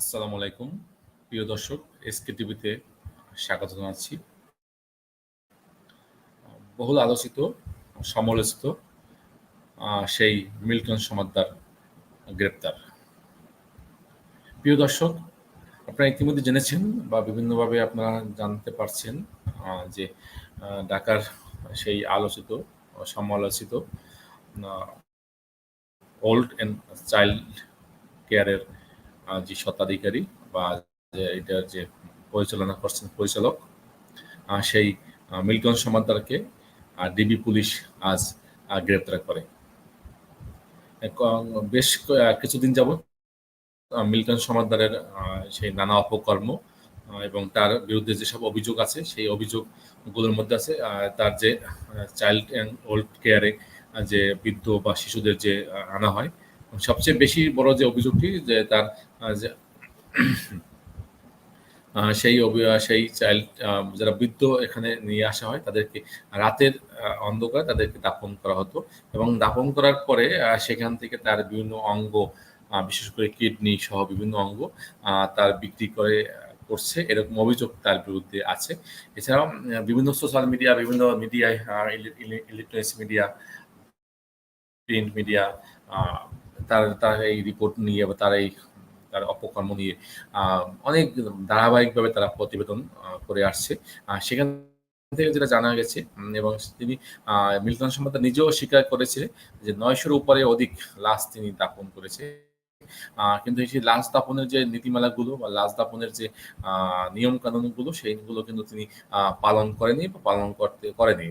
আসসালামু আলাইকুম। প্রিয় দর্শক এসকে টিভিতে স্বাগত জানাচ্ছি। বহুল আলোচিত, সমালোচিত সেই মিল্টন সমাদ্দার গ্রেপ্তার। প্রিয় দর্শক, আপনারা ইতিমধ্যে জেনেছেন বা বিভিন্নভাবে আপনারা জানতে পারছেন যে ঢাকার সেই আলোচিত, সমালোচিত ওল্ড অ্যান্ড চাইল্ড কেয়ারের যে স্বত্বাধিকারী বা এটার যে পরিচালনা করছেন পরিচালক সেই মিল্টন সমাদ্দারকে ডিবি পুলিশ আজ গ্রেপ্তার করে। বেশ কিছুদিন যাবৎ মিল্টন সমাদ্দারের সেই নানা অপকর্ম এবং তার বিরুদ্ধে যেসব অভিযোগ আছে, সেই অভিযোগগুলোর মধ্যে আছে তার যে চাইল্ড অ্যান্ড ওল্ড কেয়ারে যে বৃদ্ধ বা শিশুদের যে আনা হয় সবচেয়ে বেশি বড় যে অভিযোগটি যে তার সেই সেই চাইল্ড যারা বৃদ্ধ এখানে নিয়ে আসা হয়, তাদেরকে রাতের অন্ধকারে তাদেরকে দাপন করা হতো এবং দাপন করার পরে সেখান থেকে তার বিভিন্ন অঙ্গ বিশেষ করে কিডনি সহ বিভিন্ন অঙ্গ তার বিক্রি করে করছে। এরকম অভিযোগ তার বিরুদ্ধে আছে। এছাড়াও বিভিন্ন সোশ্যাল মিডিয়া, বিভিন্ন মিডিয়ায় ইলেকট্রনিক্স মিডিয়া, প্রিন্ট মিডিয়া তার তার এই রিপোর্ট নিয়ে বা তার এই তার অপকর্ম নিয়ে অনেক ধারাবাহিকভাবে তারা প্রতিবেদন করে আসছে। সেখান থেকে যেটা জানা গেছে এবং তিনি আহ, মিল্টন সম্পাদক নিজেও স্বীকার করেছে যে নয়শোর উপরে অধিক লাশ তিনি দাপন করেছে। কিন্তু সেই লাশ দাপনের যে নীতিমালাগুলো বা লাশ দাপনের যে নিয়ম কানুনগুলো সেইগুলো কিন্তু তিনি পালন করেনি বা পালন করতে, করেনি।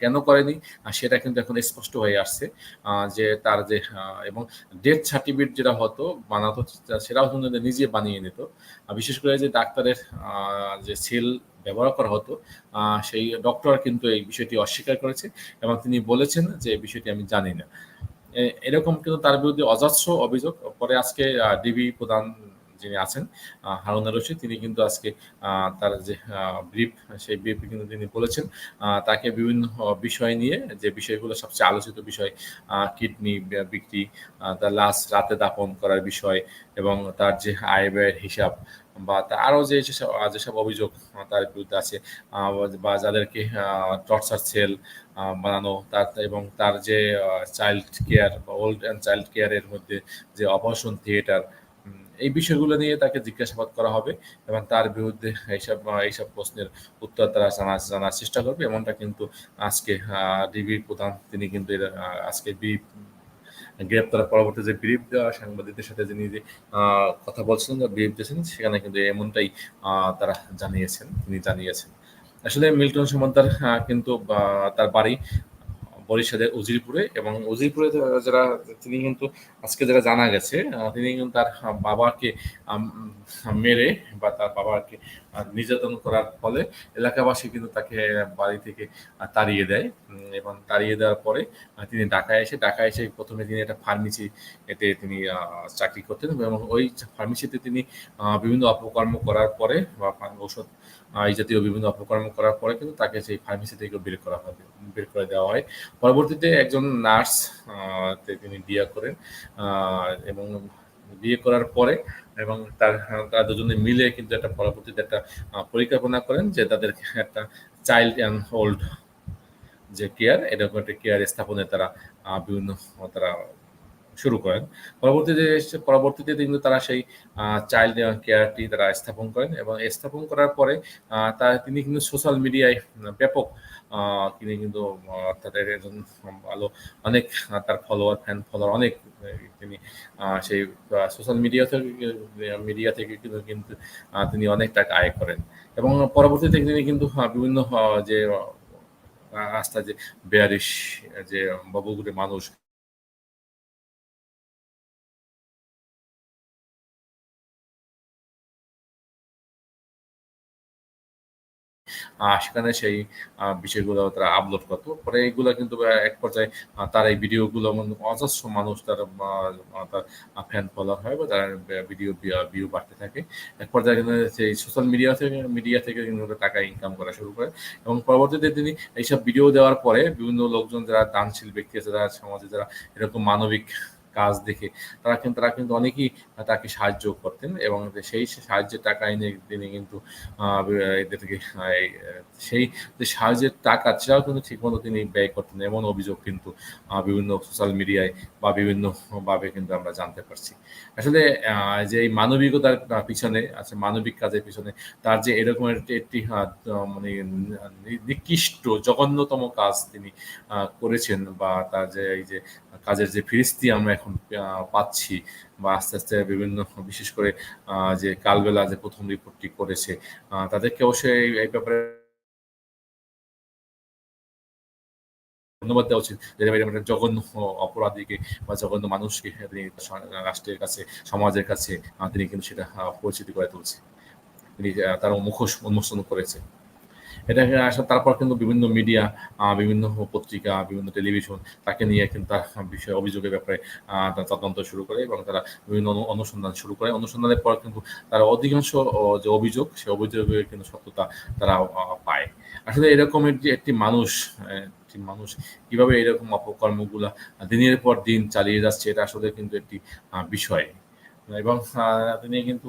কেন করেনি? সেটা কিন্তু এখন স্পষ্ট হয়ে আসছে যে তার যে এবং ডেথ সার্টিফিকেট যেটা হতো, বানাতো সেটাও কিন্তু নিজে বানিয়ে নিত। বিশেষ করে যে ডাক্তারের যে সেল ব্যবহার করা হতো সেই ডক্টর কিন্তু এই বিষয়টি অস্বীকার করেছে এবং তিনি বলেছেন যে এই বিষয়টি আমি জানি না। এরকম কিন্তু তার বিরুদ্ধে অজস্র অভিযোগ। পরে আজকে ডিবি প্রধান যিনি আছেন হারুন রশিদ, তিনি কিন্তু আজকে তার যে ব্রিফ সেই ব্রিফ কিন্তু তিনি বলেছেন তাকে বিভিন্ন বিষয় নিয়ে যে বিষয়গুলো সবচেয়ে আলোচিত বিষয় কিডনি বিক্রি তার লাশ রাতে দাপন করার বিষয় এবং তার যে আয় ব্যয়ের হিসাব বা আরও যে যেসব অভিযোগ তার বিরুদ্ধে আছে বা যাদেরকে টর্চার সেল বানানো, তার, এবং তার যে চাইল্ড কেয়ার বা ওল্ড অ্যান্ড চাইল্ড কেয়ারের মধ্যে যে অপারেশন থিয়েটার এই বিষয়গুলো নিয়ে তাকে জিজ্ঞাসাবাদ করা হবে এবং তার বিরুদ্ধে এইসব এইসব প্রশ্নের উত্তর তারা জানা, জানার চেষ্টা করবে। এমনটা কিন্তু আজকে ডিবির প্রধান, তিনি কিন্তু আজকে ব্রিফ গ্রেপ্তার পরবর্তী যে ব্রিফ দেওয়া সাংবাদিকদের সাথে যিনি যে কথা বলছিলেন বা ব্রিফ দিয়েছেন, সেখানে কিন্তু এমনটাই তারা জানিয়েছেন, তিনি জানিয়েছেন। আসলে মিল্টন সমাদ্দার কিন্তু তার বাড়ি বরিশালের উজিরপুরে এবং উজিরপুরে যারা, তিনি কিন্তু আজকে যারা জানা গেছে তিনি কিন্তু তার বাবাকে মেরে বা তার বাবাকে নির্যাতন করার ফলে এলাকাবাসী কিন্তু তাকে বাড়ি থেকে তাড়িয়ে দেয়। এবং তাড়িয়ে দেওয়ার পরে তিনি ঢাকায় এসে ঢাকায় এসে প্রথমে তিনি একটা ফার্মেসি এতে তিনি চাকরি করতেন এবং ওই ফার্মেসিতে তিনি বিভিন্ন অপকর্ম করার পরে বা ঔষধ এই জাতীয় বিভিন্ন অপকর্ম করার পরে কিন্তু তাকে সেই ফার্মেসি থেকে বের করা হয়, বের করে দেওয়া হয়। পরবর্তীতে একজন নার্স তিনি বিয়ে করেন এবং বিয়ে করার পরে এবং তার, তারা দুজনে মিলে কিন্তু একটা পরবর্তীতে একটা পরিকল্পনা করেন যে তাদের একটা চাইল্ড অ্যান্ড হোল্ড যে কেয়ার এরকম একটা কেয়ার স্থাপনে তারা বিভিন্ন, তারা শুরু করেন। পরবর্তীতে পরবর্তীতে কিন্তু তারা সেই চাইল্ড কেয়ারটি তারা স্থাপন করেন এবং স্থাপন করার পরে তার তিনি কিন্তু সোশ্যাল মিডিয়ায় ব্যাপক তিনি কিন্তু তাদের একজন ভালো অনেক তার ফলোয়ার ফ্যান ফলোয়ার অনেক তিনি সেই সোশ্যাল মিডিয়া থেকে মিডিয়া থেকে কিন্তু কিন্তু তিনি অনেক টাকা আয় করেন। এবং পরবর্তীতে তিনি কিন্তু বিভিন্ন যে আহ, রাস্তায় যে বেয়ারিশ যে বাবুগুলি মানুষ সেখানে সেই বিষয়গুলো তারা আপলোড করতো। পরে এইগুলো কিন্তু এক পর্যায়ে তার এই ভিডিওগুলো অজস্র মানুষ তার তার ফ্যান ফলোয়ার হয় বা তার ভিডিও ভিউ বাড়তে থাকে। এক পর্যায়ে কিন্তু সেই সোশ্যাল মিডিয়া থেকে মিডিয়া থেকে কিন্তু টাকা ইনকাম করা শুরু করে। এবং পরবর্তীতে তিনি এইসব ভিডিও দেওয়ার পরে বিভিন্ন লোকজন, যারা দানশীল ব্যক্তি আছে, যারা সমাজে, যারা এরকম মানবিক কাজ দেখে, তারা কিন্তু তারা কিন্তু অনেকেই তাকে সাহায্য করতেন এবং সেই সাহায্যের টাকা এনে তিনি কিন্তু এদেরকে সেই যে সাহায্যের টাকা সেটাও কিন্তু ঠিকমতো তিনি ব্যয় করতেন এমন অভিযোগ কিন্তু বিভিন্ন সোশ্যাল মিডিয়ায় বা বিভিন্নভাবে কিন্তু আমরা জানতে পারছি। আসলে যে এই মানবিকতার পিছনে আছে মানবিক কাজের পিছনে তার যে এরকম একটি মানে নিকৃষ্ট, জঘন্যতম কাজ তিনি করেছেন বা তার যে এই যে কাজের যে ফিরিস্তি আমরা এখন পাচ্ছি বা আস্তে আস্তে বিভিন্ন বিশেষ করে যে কালবেলা যে প্রথম রিপোর্টটি করেছে তাদেরকে অবশ্যই এই ব্যাপারে ধন্যবাদ দেওয়া উচিত যে জঘন্য অপরাধীকে বা জঘন্য মানুষকে তিনি রাষ্ট্রের কাছে, সমাজের কাছে তিনি কিন্তু সেটা পরিচিতি করে তুলছে। তিনি তার মুখোশ উন্মোচন করেছে। এটা আসলে তারপর কিন্তু বিভিন্ন মিডিয়া বিভিন্ন পত্রিকা, বিভিন্ন টেলিভিশন তাকে নিয়ে কিন্তু তার বিষয়ে অভিযোগের ব্যাপারে তদন্ত শুরু করে এবং তারা বিভিন্ন অনুসন্ধান শুরু করে। অনুসন্ধানের পর কিন্তু তারা অধিকাংশ যে অভিযোগ, সে অভিযোগের কিন্তু সত্যতা তারা পায়। আসলে এরকমের যে একটি মানুষ একটি মানুষ কীভাবে এরকম অপকর্মগুলা দিনের পর দিন চালিয়ে যাচ্ছে, এটা আসলে কিন্তু একটি বিষয়। এবং তিনি কিন্তু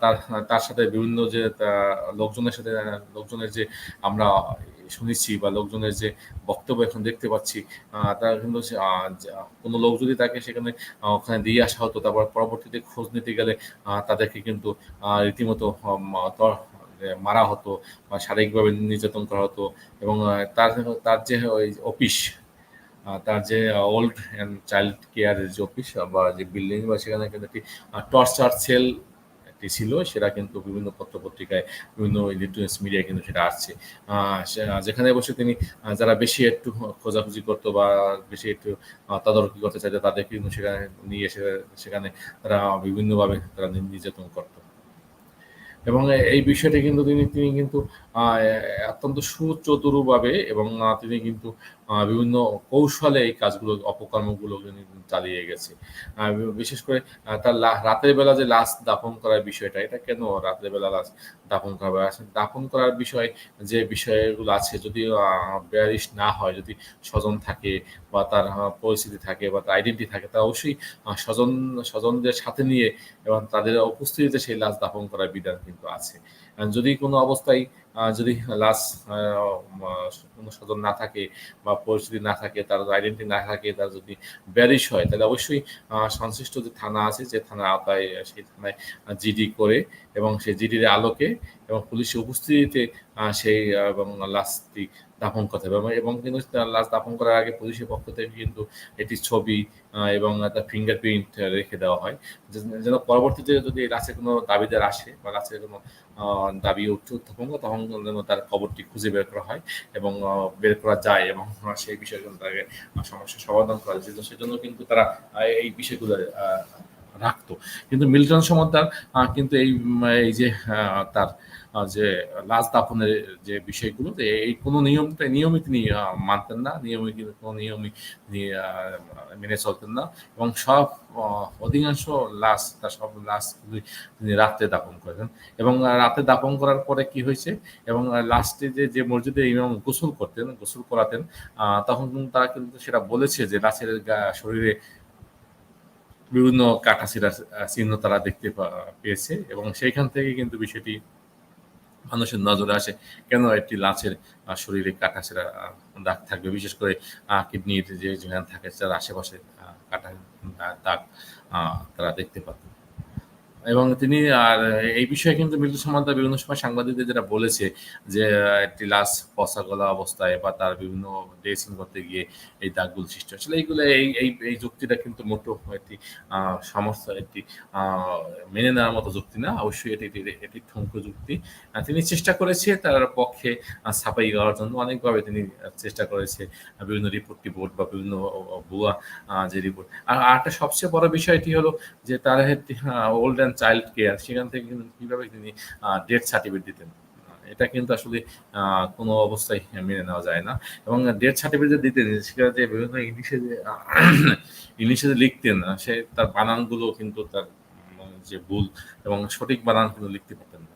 তার তার সাথে বিভিন্ন যে লোকজনের সাথে লোকজনের যে আমরা শুনেছি বা লোকজনের যে বক্তব্য এখন দেখতে পাচ্ছি তারা কিন্তু কোনো লোক যদি তাকে সেখানে ওখানে দিয়ে আসা হতো, তারপর পরবর্তীতে খোঁজ নিতে গেলে তাদেরকে কিন্তু রীতিমতো মারা হতো বা শারীরিকভাবে নির্যাতন করা হতো এবং তার তার যে ওই অফিস তার যে ওল্ড অ্যান্ড চাইল্ড কেয়ারের যে অফিস বা যে বিল্ডিং বা সেখানে কিন্তু একটি টর্চার সেল একটি ছিল, সেটা কিন্তু বিভিন্ন পত্রপত্রিকায়, বিভিন্ন ইলেকট্রনিক্স মিডিয়ায় কিন্তু সেটা আসছে। যেখানে বসে তিনি যারা বেশি একটু খোঁজাখুঁজি করতো বা বেশি একটু তদারকি করতে চাইতো তাদেরকে কিন্তু সেখানে নিয়ে এসে, সেখানে তারা বিভিন্নভাবে তারা নির্যাতন করতো। এবং এই বিষয়টি কিন্তু তিনি তিনি কিন্তু অত্যন্ত সুচতুরভাবে এবং তিনি কিন্তু বিভিন্ন কৌশলে এই কাজগুলো, অপকর্মগুলো চালিয়ে গেছে। বিশেষ করে তার রাতের বেলা যে লাশ দাপন করার বিষয়টা, এটা কেন রাতের বেলা লাশ দাফন করা দাপন করার বিষয়, যে বিষয়গুলো আছে, যদি বেয়ারিশ না হয়, যদি স্বজন থাকে বা তার পরিস্থিতি থাকে বা তার আইডেন্টি থাকে, তা অবশ্যই স্বজন, স্বজনদের সাথে নিয়ে এবং তাদের উপস্থিতিতে সেই লাশ দাপন করার বিধান কিন্তু আছে। যদি কোনো অবস্থায় যদি লাশ কোনো না থাকে বা পরিস্থিতি না থাকে, তার আইডেন্টি না থাকে, তার যদি ব্যারিশ হয়, তাহলে অবশ্যই সংশ্লিষ্ট যে থানা আছে, যে থানার আওতায়, সেই থানায় জিডি করে এবং সেই জিডির আলোকে এবং পুলিশের উপস্থিতিতে সেই এবং লাশটি দাফন করতে হবে। এবং কিন্তু লাশ দাফন করার আগে পুলিশের পক্ষ থেকে কিন্তু এটি ছবি এবং তার ফিঙ্গারপ্রিন্ট রেখে দেওয়া হয়। যেন পরবর্তীতে যদি লাশের কোনো দাবিদার আসে বা লাশের কোনো দাবি উত্থাপন তখন যেন তার খবরটি খুঁজে বের করা হয় এবং বের করা যায় এবং সেই বিষয়ে তাকে সমস্যার সমাধান করা যায়। সেজন্য কিন্তু তারা এই বিষয়গুলো রাখতো। কিন্তু মিল্টন সমাদার কিন্তু এই এই যে তার যে, লাশ দাফনের যে বিষয়গুলো এই কোনো নিয়মটা নিয়মই তিনি মানতেন না নিয়মই কোনো নিয়মই মেনে চলতেন না এবং সব অধিকাংশ লাশ তার সব লাশগুলি তিনি রাতে দাপন করেন এবং রাতে দাপন করার পরে কি হয়েছে এবং লাস্টে যে যে মসজিদে ইমাম গোসল করতেন, গোসল করাতেন তখন তারা কিন্তু সেটা বলেছে যে, লাশের শরীরে বিভিন্ন কাটাছিড়ার চিহ্ন তারা দেখতে পেয়েছে এবং সেইখান থেকে কিন্তু বিষয়টি মানুষের নজরে আসে কেন একটি লাচের শরীরে কাটাছেড়া দাগ থাকবে? বিশেষ করে কিডনির যে যেখানে থাকে তার আশেপাশে কাটা দাগ তারা দেখতে পাবে এবং তিনি, আর এই বিষয়ে কিন্তু মৃত্যু সমাদার বিভিন্ন সময় সাংবাদিকদের যেটা বলেছে যে, একটি লাশ পচা গলা অবস্থায় বা তার বিভিন্ন ড্রেসিং করতে গিয়ে এই দাগগুলো সৃষ্টি হচ্ছিল এইগুলো, এই এই এই যুক্তিটা কিন্তু মোটো একটি সমস্যা একটি মেনে নেওয়ার মতো যুক্তি না। অবশ্যই এটি এটি ঠুঙ্কো যুক্তি। তিনি চেষ্টা করেছে তার পক্ষে ছাপাই করার জন্য। অনেকভাবে তিনি চেষ্টা করেছে বিভিন্ন রিপোর্ট টিপোর্ট বা বিভিন্ন ভুয়া যে রিপোর্ট আর আরেকটা সবচেয়ে বড় বিষয়টি হলো যে, তার ওল্ড চাইল্ড কেয়ার সেখান থেকে কিন্তু কীভাবে তিনি ডেথ সার্টিফিকেট দিতেন? এটা কিন্তু আসলে কোনো অবস্থায় মেনে নেওয়া যায় না। এবং ডেথ সার্টিফিকেট দিতেন সেখানে যে বিভিন্ন ইংলিশে যে ইংলিশে যে লিখতেন সে তার বানানগুলো কিন্তু তার যে ভুল এবং সঠিক বানান কিন্তু লিখতে পারতেন না।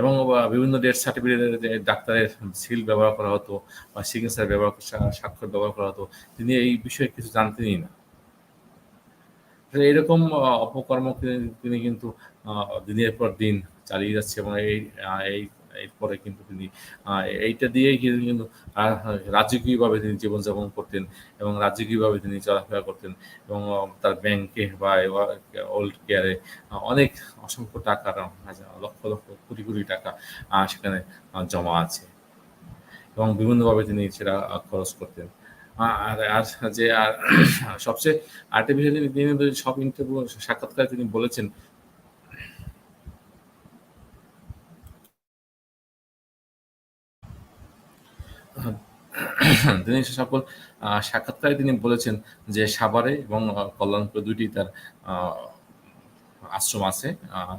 এবং বিভিন্ন ডেথ সার্টিফিকেটের যে ডাক্তারের সিল ব্যবহার করা হতো বা সিগনেচার ব্যবহার স্বাক্ষর ব্যবহার করা হতো, তিনি এই বিষয়ে কিছু জানতেনই না। এরকম অপকর্ম তিনি কিন্তু দিনের পর দিন চালিয়ে যাচ্ছে এবং এই এই, এরপরে কিন্তু তিনি এইটা দিয়েই কিন্তু রাজকীয়ভাবে তিনি জীবনযাপন করতেন এবং রাজকীয়ভাবে তিনি চলাফেরা করতেন এবং তার ব্যাংকে বা ওল্ড কেয়ারে অনেক অসংখ্য টাকা লক্ষ লক্ষ কোটি কোটি টাকা সেখানে জমা আছে এবং বিভিন্নভাবে তিনি সেটা খরচ করতেন। আর আর যে সবচেয়ে আর্টিফিশিয়াল তিনি সব ইন্টারভিউ সাক্ষাৎকারে তিনি বলেছেন। তিনি সকল সাক্ষাৎকারে তিনি বলেছেন যে সাভারে এবং কল্যাণপুর দুইটি তার আশ্রম আছে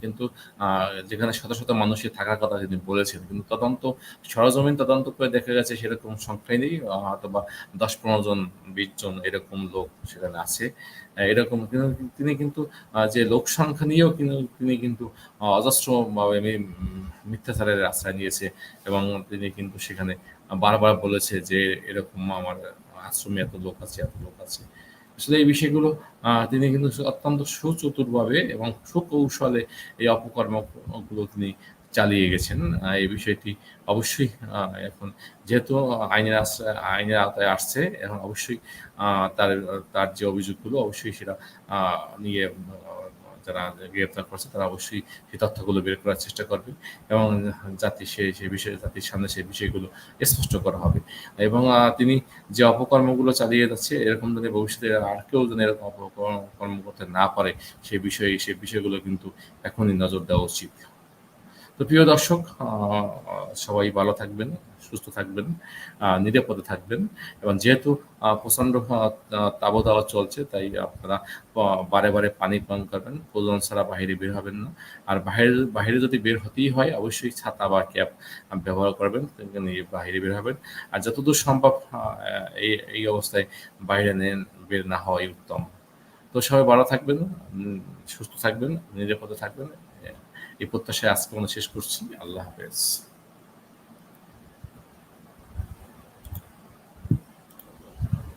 কিন্তু যেখানে শত শত মানুষের থাকার কথা তিনি বলেছেন। কিন্তু তদন্ত, সরজমিন তদন্ত করে দেখা গেছে সেরকম সংখ্যাই নেই অথবা দশ পনেরো জন, বিশ জন এরকম লোক সেখানে আছে। এরকম তিনি কিন্তু যে লোক সংখ্যা নিয়েও কিন্তু তিনি কিন্তু অজস্রভাবে মিথ্যাচারের আশ্রয় নিয়েছে এবং তিনি কিন্তু সেখানে বারবার বলেছে যে এরকম আমার আশ্রমে এত লোক আছে, এত লোক আছে। আসলে এই বিষয়গুলো তিনি কিন্তু অত্যন্ত সুচতুরভাবে এবং সুকৌশলে এই অপকর্মগুলো তিনি চালিয়ে গেছেন। এই বিষয়টি অবশ্যই এখন যেহেতু আইনের আইনের আওতায় আসছে, এখন অবশ্যই তার তার যে অভিযোগগুলো, অবশ্যই সেটা নিয়ে যারা গ্রেপ্তার করছে, তারা অবশ্যই সেই তথ্যগুলো বের করার চেষ্টা করবে এবং জাতি সে সেই বিষয়ে, জাতির সামনে সেই বিষয়গুলো স্পষ্ট করা হবে। এবং তিনি যে অপকর্মগুলো চালিয়ে যাচ্ছে, এরকম যদি ভবিষ্যতে আর কেউ যেন এরকম অপকর্ম করতে না পারে সেই বিষয়ে সেই বিষয়গুলো কিন্তু এখনই নজর দেওয়া উচিত। তো প্রিয় দর্শক সবাই ভালো থাকবেন। সুস্থ থাকবেন নিরাপদে থাকবেন এবং যেহেতু প্রচণ্ড তাবদাওয়া চলছে, তাই আপনারা বারে বারে পানি পান করবেন প্রয়োজন ছাড়া বাহিরে বের হবেন না। আর বাহিরে বাহিরে যদি বের হতেই হয়, অবশ্যই ছাতা বা ক্যাপ ব্যবহার করবেন বাহিরে বের হবেন। আর যতদূর সম্ভব এই এই অবস্থায় বাইরে বের না হওয়াই উত্তম। তো সবাই ভালো থাকবেন সুস্থ থাকবেন, নিরাপদে থাকবেন এই প্রত্যাশায় আজকে আমরা শেষ করছি, আল্লাহ হাফেজ।